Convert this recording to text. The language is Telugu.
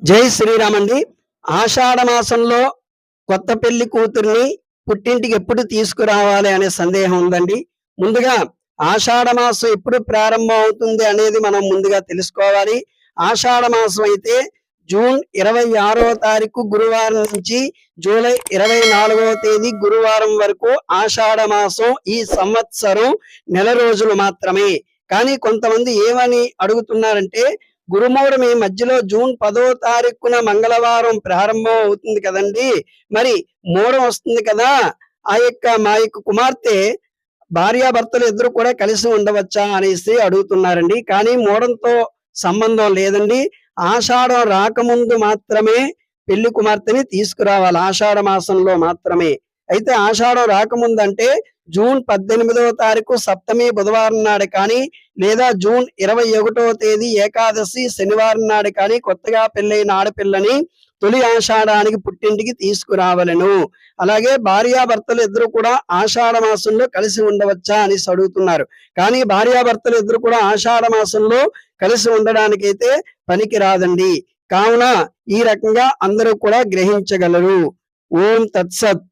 జై శ్రీరామండి. ఆషాఢమాసంలో ఆషాఢ మాసంలో కొత్త పెళ్ళి కూతుర్ని పుట్టింటికి ఎప్పుడు తీసుకురావాలి అనే సందేహం ఉందండి. ముందుగా ఆషాఢ మాసం ఎప్పుడు ప్రారంభం అవుతుంది అనేది మనం ముందుగా తెలుసుకోవాలి. ఆషాఢ మాసం అయితే జూన్ ఇరవై ఆరో తారీఖు గురువారం నుంచి జూలై ఇరవై నాలుగవ తేదీ గురువారం వరకు ఆషాఢ మాసం ఈ సంవత్సరం నెల రోజులు మాత్రమే. కానీ కొంతమంది ఏమని అడుగుతున్నారంటే గురుమౌరమి మధ్యలో జూన్ పదో తారీఖున మంగళవారం ప్రారంభం అవుతుంది కదండి. మరి మూడం వస్తుంది కదా. ఆ యొక్క మా యొక్క కుమార్తె భార్యాభర్తలు ఇద్దరు కూడా కలిసి ఉండవచ్చా అనేసి అడుగుతున్నారండి. కానీ మూడంతో సంబంధం లేదండి. ఆషాఢం రాకముందు మాత్రమే పెళ్ళి కుమార్తెని తీసుకురావాలి. ఆషాఢ మాసంలో మాత్రమే. అయితే ఆషాఢం రాకముందంటే జూన్ పద్దెనిమిదవ తారీఖు సప్తమి బుధవారం నాడు కానీ లేదా జూన్ ఇరవై ఒకటవ తేదీ ఏకాదశి శనివారం నాడు కానీ కొత్తగా పెళ్ళైన ఆడపిల్లని తొలి ఆషాఢానికి పుట్టింటికి తీసుకురావలను. అలాగే భార్యాభర్తలు ఇద్దరు కూడా ఆషాఢ మాసంలో కలిసి ఉండవచ్చా అనేసి అడుగుతున్నారు. కానీ భార్యాభర్తలు ఇద్దరు కూడా ఆషాఢ మాసంలో కలిసి ఉండడానికైతే పనికి రాదండి. కావున ఈ రకంగా అందరూ కూడా గ్రహించగలరు. ఓం తత్సత్.